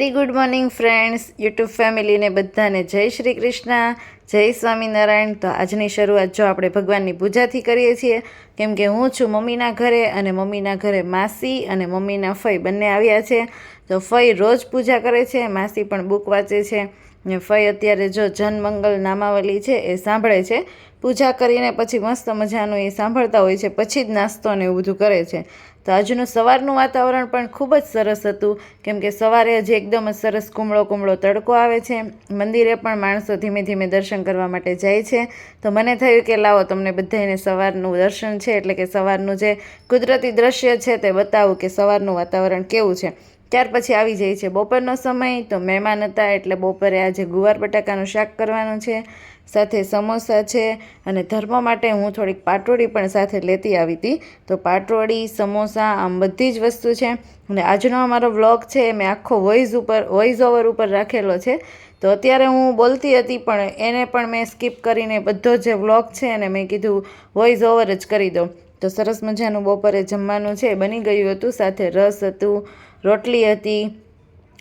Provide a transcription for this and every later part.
Very good morning friends YouTube ફેમિલીને બધાને જય શ્રી કૃષ્ણ, જય સ્વામિનારાયણ. તો આજની શરૂઆત જો આપણે ભગવાનની પૂજાથી કરીએ છીએ, કેમ કે હું છું મમ્મીના ઘરે અને મમ્મીના ઘરે માસી અને મમ્મીના ફઈ બંને આવ્યા છે. તો ફઈ રોજ પૂજા કરે છે, માસી પણ બુક વાંચે છે. ફઈ અત્યારે જો જનમંગલ નામાવલી છે એ સાંભળે છે. પૂજા કરીને પછી મસ્ત મજાનું એ સાંભળતા હોય છે, પછી જ નાસ્તો ને એવું બધું કરે છે. તો આજનું સવારનું વાતાવરણ પણ ખૂબ જ સરસ હતું. કેમ કે સવારે હજી એકદમ જ સરસ કુમળો કુમળો તડકો આવે છે. મંદિરે પણ માણસો ધીમે ધીમે દર્શન કરવા માટે જાય છે. તો મને થયું કે લાવો તમને બધાને સવારનું દર્શન છે, એટલે કે સવારનું જે કુદરતી દ્રશ્ય છે તે બતાવું કે સવારનું વાતાવરણ કેવું છે. ત્યાર પછી આવી જાય છે બપોરનો સમય, તો મહેમાન હતા એટલે બપોરે આજે ગુવાર બટાકાનું શાક કરવાનું છે, સાથે સમોસા છે અને ધર્મ માટે હું થોડીક પાટોડી પણ સાથે લેતી આવી હતી. તો પાટોડી સમોસા આમ બધી જ વસ્તુ છે. અને આજનો અમારો વ્લોગ છે મેં આખો વોઇસ ઉપર વોઇસ ઓવર ઉપર રાખેલો છે. તો અત્યારે હું બોલતી હતી પણ એને પણ મેં સ્કીપ કરીને બધો જે વ્લોગ છે એને મેં કીધું વોઇસ ઓવર જ કરી દઉં. તો સરસ મજાનું બપોરે જમવાનું છે, બની ગયું હતું. સાથે રસ હતું રોટલી હતી,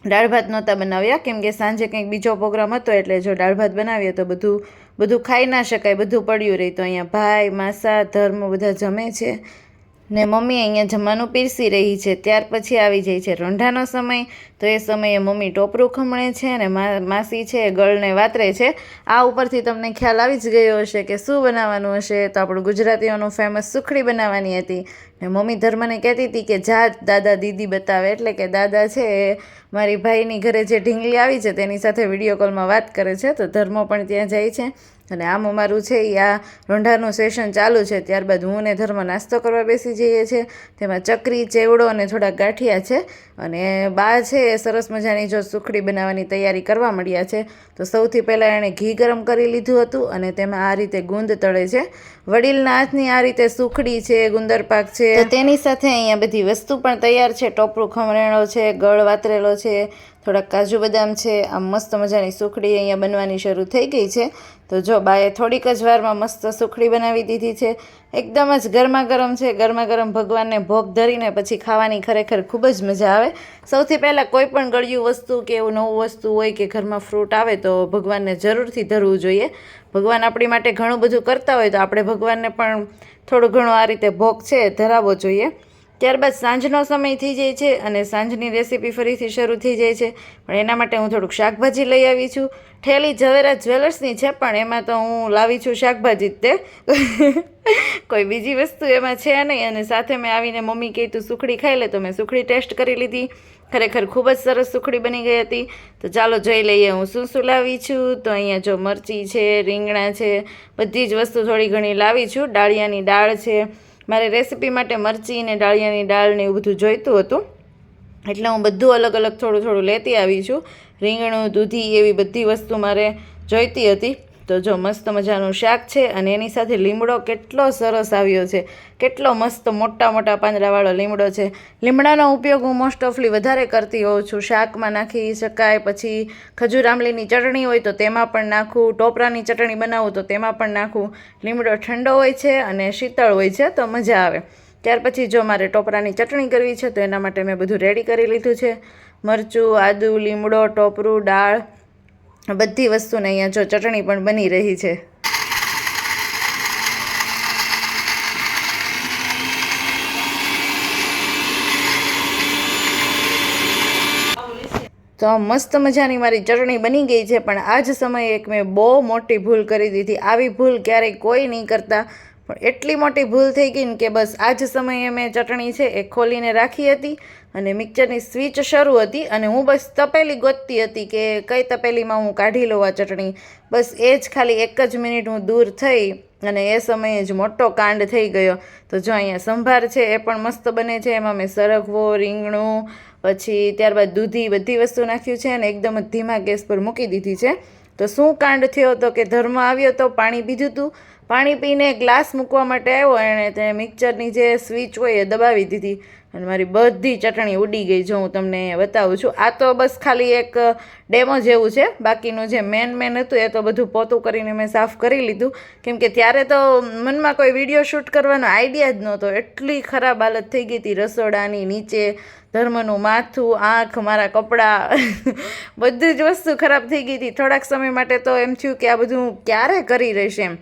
દાળ ભાત નહોતા બનાવ્યા. કેમ કે સાંજે કંઈક બીજો પ્રોગ્રામ હતો એટલે જો દાળ ભાત બનાવીએ તો બધું બધું ખાઈ ના શકાય, બધું પડ્યું રહી. તો અહીંયા ભાઈ, માસા, ધર્મ બધા જમે છે. ને મમ્મી અહીંયા જમવાનું પીરસી રહી છે. ત્યાર પછી આવી જાય છે રોંઢાનો સમય. તો એ સમયે મમ્મી ટોપરું ખમણે છે અને માસી છે એ ગળને વાતરે છે. આ ઉપરથી તમને ખ્યાલ આવી જ ગયો હશે કે શું બનાવવાનું હશે. તો આપણું ગુજરાતીઓનું ફેમસ સુખડી બનાવવાની હતી. ને મમ્મી ધર્મને કહેતી હતી કે જા દાદા દીદી બતાવે. એટલે કે દાદા છે એ મારી ભાઈની ઘરે જે ઢીંગલી આવી છે તેની સાથે વીડિયો કોલમાં વાત કરે છે. તો ધર્મો પણ ત્યાં જાય છે. અને આમ અમારું છે એ આ રોંઢાનું સેશન ચાલુ છે, ત્યારબાદ હું અને ધર્મ નાસ્તો કરવા બેસી જઈએ છીએ. તેમાં ચકરી, ચેવડો અને થોડા ગાંઠિયા છે. અને બા છે એ સરસ મજાની જો સુખડી બનાવવાની તૈયારી કરવા મળ્યા છે. તો સૌથી પહેલાં એણે ઘી ગરમ કરી લીધું હતું અને તેમાં આ રીતે ગુંદ તળે છે. વડીલના હાથની આ રીતે સુખડી છે, ગુંદર પાક છે. તેની સાથે અહીંયા બધી વસ્તુ પણ તૈયાર છે. ટોપરું ખમરેણો છે, ગળ વાતરેલો છે થોડાક કાજુ બદામ છે, આમ મસ્ત મજાની સુખડી અહીંયા બનવાની શરૂ થઈ ગઈ છે. તો જો બાએ થોડીક જ વારમાં મસ્ત સુખડી બનાવી દીધી છે. એકદમ જ ગરમા ગરમ છે. ગરમા ગરમ ભગવાનને ભોગ ધરીને પછી ખાવાની ખરેખર ખૂબ જ મજા આવે. સૌથી પહેલાં કોઈ પણ ગળ્યું વસ્તુ કે એવું નવું વસ્તુ હોય કે ઘરમાં ફ્રૂટ આવે તો ભગવાનને જરૂરથી ધરવું જોઈએ. ભગવાન આપણી માટે ઘણું બધું કરતા હોય તો આપણે ભગવાનને પણ થોડું ઘણું આ રીતે ભોગ છે ધરાવવો જોઈએ. ત્યારબાદ સાંજનો સમય થઈ જાય છે અને સાંજની રેસીપી ફરીથી શરૂ થઈ જાય છે. પણ એના માટે હું થોડુંક શાકભાજી લઈ આવી છું. ઠેલી ઝવેરા જ્વેલર્સની છે, પણ એમાં તો હું લાવી છું શાકભાજી જ તે. કોઈ બીજી વસ્તુ એમાં છે નહીં અને સાથે મેં આવીને મમ્મી કહી, તું સુખડી ખાઈ લે. તો મેં સુખડી ટેસ્ટ કરી લીધી. ખરેખર ખૂબ જ સરસ સુખડી બની ગઈ હતી. તો ચાલો જોઈ લઈએ હું શું શું લાવી છું. તો અહીંયા જો મરચી છે, રીંગણા છે, બધી જ વસ્તુ થોડી ઘણી લાવી છું. ડાળિયાની દાળ છે મારે રેસીપી માટે મરચી ને ડાળિયાની દાળ ને એવું બધું જોઈતું હતું. એટલે હું બધું અલગ અલગ થોડું થોડું લેતી આવી છું. રીંગણું, દૂધી એવી બધી વસ્તુ મારે જોઈતી હતી. તો જો મસ્ત મજાનું શાક છે અને એની સાથે લીમડો કેટલો સરસ આવ્યો છે. કેટલો મસ્ત મોટા મોટા પાંદડાવાળો લીમડો છે. લીમડાનો ઉપયોગ હું મોસ્ટ ઓફલી વધારે કરતી હોઉં છું. શાકમાં નાખી શકાય પછી ખજૂર આંબલીની ચટણી હોય તો તેમાં પણ નાખું. ટોપરાની ચટણી બનાવું તો તેમાં પણ નાખું. લીમડો ઠંડો હોય છે અને શીતળ હોય છે તો મજા આવે. ત્યાર પછી જો મારે ટોપરાની ચટણી કરવી છે તો એના માટે મેં બધું રેડી કરી લીધું છે. મરચું, આદુ, લીમડો, ટોપરું, દાળ બધી વસ્તુને અહીંયા જો ચટણી પણ બની રહી છે. તો મસ્ત મજાની મારી ચટણી બની ગઈ છે, પણ આ જ સમયે એક મેં બહુ મોટી ભૂલ કરી દીધી. આવી ભૂલ ક્યારેય કોઈ નહીં કરતા. પણ એટલી મોટી ભૂલ થઈ ગઈ ને કે બસ આ જ સમયે મેં ચટણી છે એ ખોલીને રાખી હતી અને મિક્સરની સ્વિચ શરૂ હતી અને હું બસ તપેલી ગોતતી હતી કે કઈ તપેલીમાં હું કાઢી લઉં આ ચટણી. બસ એ જ ખાલી એક જ મિનિટ હું દૂર થઈ અને એ સમયે જ મોટો કાંડ થઈ ગયો. તો જો અહીંયા સંભાર છે એ પણ મસ્ત બને છે. એમાં મેં સરગવો, રીંગણું, પછી ત્યારબાદ દૂધી બધી વસ્તુ નાખ્યું છે અને એકદમ ધીમા ગેસ પર મૂકી દીધી છે. તો શું કાંડ થયો તો કે ધર્મ આવ્યો તો પાણી પીધું હતું પાણી પીને ગ્લાસ મૂકવા માટે આવ્યો, એણે તે મિક્સરની જે સ્વિચ હોય એ દબાવી દીધી. અને મારી બધી ચટણી ઉડી ગઈ જો હું તમને બતાવું છું. આ તો બસ ખાલી એક ડેમો જેવું છે. બાકીનું જે મેન મેન હતું એ તો બધું પોતું કરીને મેં સાફ કરી લીધું. કેમ કે ત્યારે તો મનમાં કોઈ વીડિયો શૂટ કરવાનો આઈડિયા જ નહોતો. એટલી ખરાબ હાલત થઈ ગઈ હતી રસોડાની નીચે, ધર્મનું માથું, આંખ, મારા કપડાં, બધી જ વસ્તુ ખરાબ થઈ ગઈ હતી. થોડાક સમય માટે તો એમ થયું કે આ બધું ક્યારે કરી રહીશ એમ?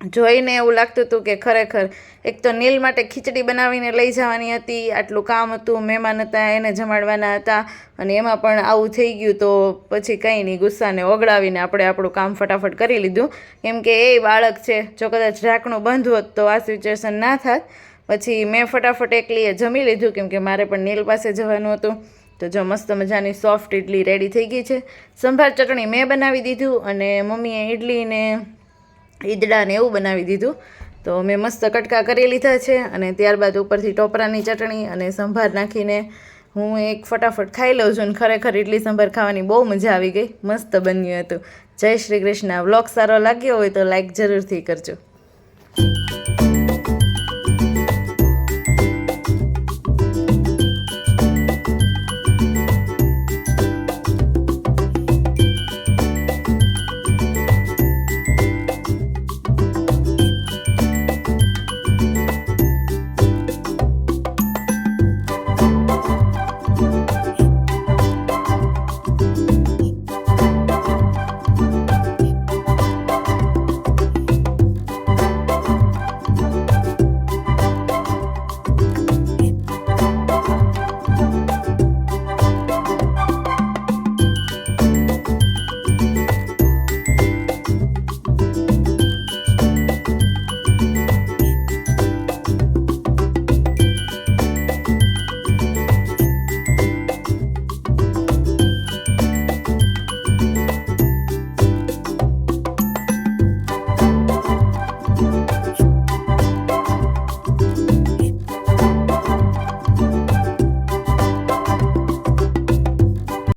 જોઈને એવું લાગતું હતું કે ખરેખર એક તો નીલ માટે ખીચડી બનાવીને લઈ જવાની હતી, આટલું કામ હતું, મહેમાન હતા, એને જમાડવાના હતા અને એમાં પણ આવું થઈ ગયું તો પછી કંઈ નહીં, ગુસ્સાને ઓગળાવીને આપણે આપણું કામ ફટાફટ કરી લીધું. કેમ કે એ બાળક છે, જો કદાચ ઢાંકણું બંધ હોત તો આ સિચ્યુએશન ના થાત. પછી મેં ફટાફટ એકલીએ જમી લીધું, કેમ કે મારે પણ નીલ પાસે જવાનું હતું. તો જો મસ્ત મજાની સોફ્ટ ઇડલી રેડી થઈ ગઈ છે. સંભાર ચટણી મેં બનાવી દીધું અને મમ્મીએ ઇડલીને ઈદડા ને એવું બનાવી દીધું. તો મેં મસ્ત કટકા કરી લીધા છે અને ત્યારબાદ ઉપરથી ટોપરાની ચટણી અને સંભાર નાખીને હું એક ફટાફટ ખાઈ લઉં છું અને ખરેખર ઇડલી સંભાર ખાવાની બહુ મજા આવી ગઈ. મસ્ત બન્યું હતું. જય શ્રી કૃષ્ણ. વ્લોગ સારો લાગ્યો હોય તો લાઈક જરૂરથી કરજો.